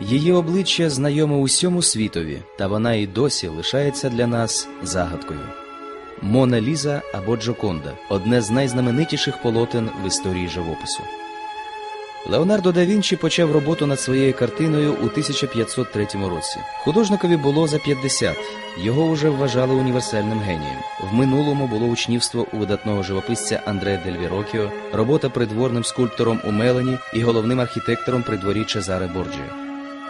Її обличчя знайоме усьому світові, та вона і досі лишається для нас загадкою. Мона Ліза або Джоконда одне з найзнаменитіших полотен в історії живопису. Леонардо да Вінчі почав роботу над своєю картиною у 1503 році. Художникові було за 50. Його вже вважали універсальним генієм. В минулому було учнівство у видатного живописця Андре Дель Вірокіо, робота придворним скульптором у Мелані і головним архітектором при дворі Чезаре Борджіо.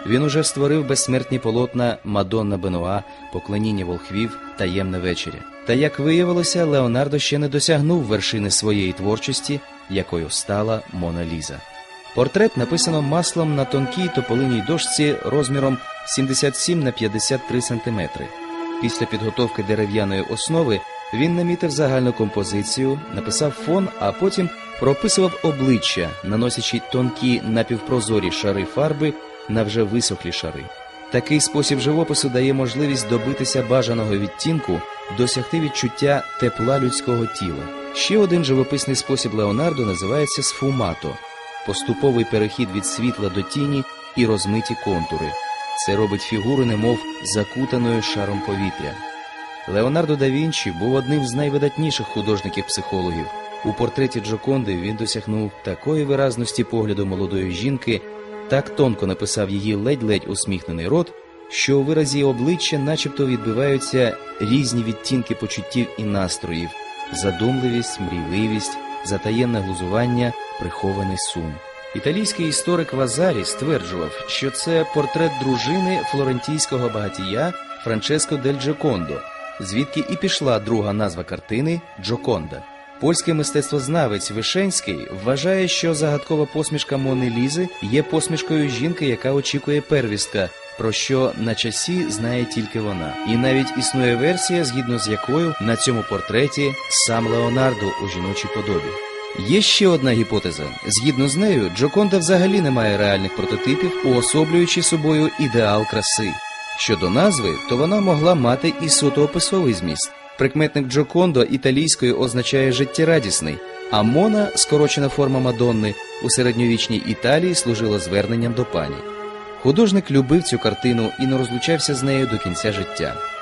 Він уже створив безсмертні полотна Мадонна Бенуа, Поклоніння волхвів, Таємне вечеря. Та як виявилося, Леонардо ще не досягнув вершини своєї творчості, якою стала Мона Ліза. Портрет написано маслом на тонкій тополиній дошці розміром 77 на 53 см. Після підготовки дерев'яної основи він намітив загальну композицію, написав фон, а потім прописував обличчя, наносячи тонкі напівпрозорі шари фарби на вже висохлі шари. Такий спосіб живопису дає можливість добитися бажаного відтінку, досягти відчуття тепла людського тіла. Ще один живописний спосіб Леонардо називається сфумато поступовий перехід від світла до тіні і розмиті контури. Це робить фігуру немов закутаною шаром повітря. Леонардо да Вінчі був одним з найвидатніших художників-психологів. У портреті Джоконди він досягнув такої виразності погляду молодої жінки, так тонко написав її ледь-ледь усміхнений рот, що у виразі обличчя начебто відбиваються різні відтінки почуттів і настроїв, задумливість, мрійливість, затаєнне глузування, прихований сум. Італійський історик Вазарі стверджував, що це портрет дружини флорентійського багатія Франческо дель Джокондо, звідки і пішла друга назва картини Джоконда. Польський мистецтвознавець Вишенський вважає, що загадкова посмішка Мони Лізи є посмішкою жінки, яка очікує первістка, про що на часі знає тільки вона. І навіть існує версія, згідно з якою на цьому портреті сам Леонардо у жіночій подобі. Є ще одна гіпотеза. Згідно з нею, Джоконда взагалі не має реальних прототипів, уособлюючи собою ідеал краси. Щодо назви, то вона могла мати і суто описовий зміст. Прикметник Джокондо італійською означає життєрадісний, а Мона, скорочена форма Мадонни, у середньовічній Італії служила зверненням до пані. Художник любив цю картину і не розлучався з нею до кінця життя.